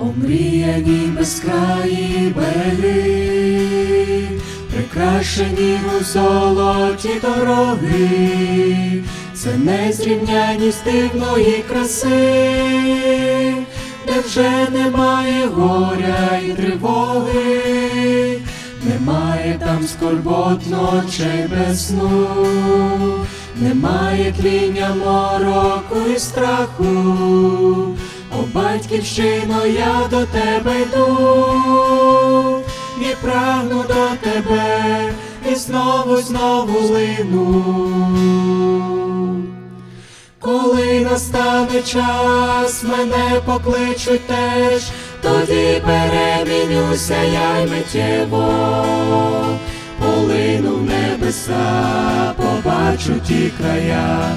Омріяні безкраї береги, прикрашені у золоті дороги, це незрівняність дивної краси, де вже немає горя і тривоги, немає там скорбот ночей без сну, немає тління мороку і страху. О, батьківщино, я до тебе йду, і прагну до тебе, і знову, знову лину. Коли настане час, мене покличуть теж, тоді перемінюся я й миттєво, полину в небеса, побачу ті края,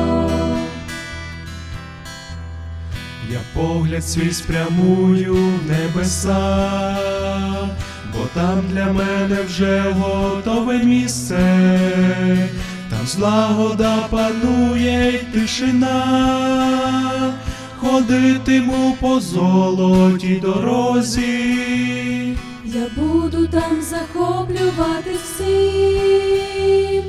Я погляд свій спрямую в небеса, бо там для мене вже готове місце, там злагода панує й тишина, ходитиму по золотій дорозі. Я буду там захоплювати всім,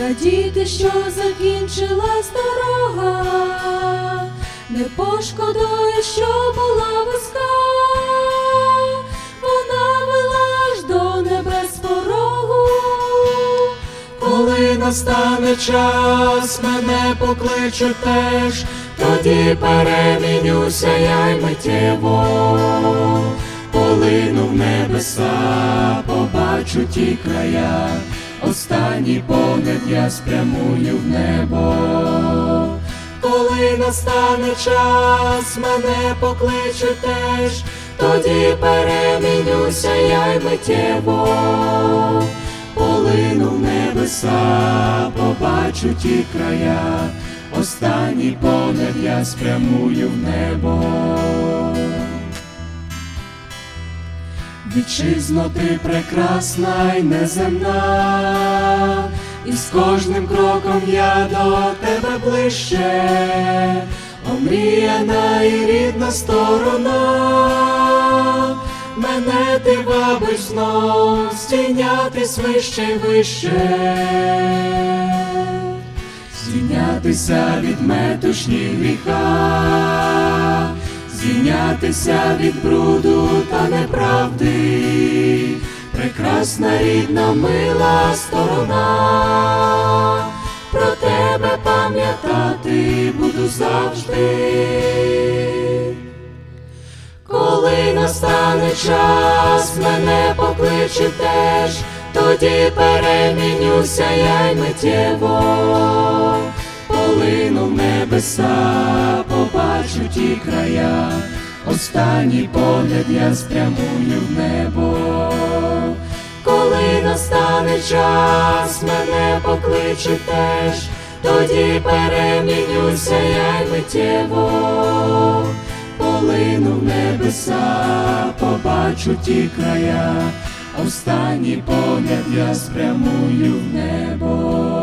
радіти, що закінчилась дорога, не пошкодую, що була вузька, вона вела аж до небес порогу. Коли настане час, мене покличуть теж, тоді перемінюся я й миттєво, полину в небеса, побачу ті края, останній погляд я спрямую в небо. Настане час, мене покличуть теж, тоді перемінюся я й миттєво. Полину в небеса, побачу ті края, останній погляд я спрямую в небо. Вітчизно ти прекрасна й неземна, і з кожним кроком я до тебе ближче, омріяна і рідна сторона, мене ти вабиш знов стійнятись вище й вище, здійнятися від метушні гріха, здійнятися від бруду та неправди, прекрасна рідна мила сторона, про тебе пам'ятати буду завжди. Коли настане час, мене покличе теж, тоді перемінюся я й миттєво, полину небеса, побачу ті края, останній погляд я спрямую в небо. Коли настане час, мене покличе теж, тоді перемінюся я й миттєво. Полину в небеса, побачу ті края, останній погляд я спрямую в небо.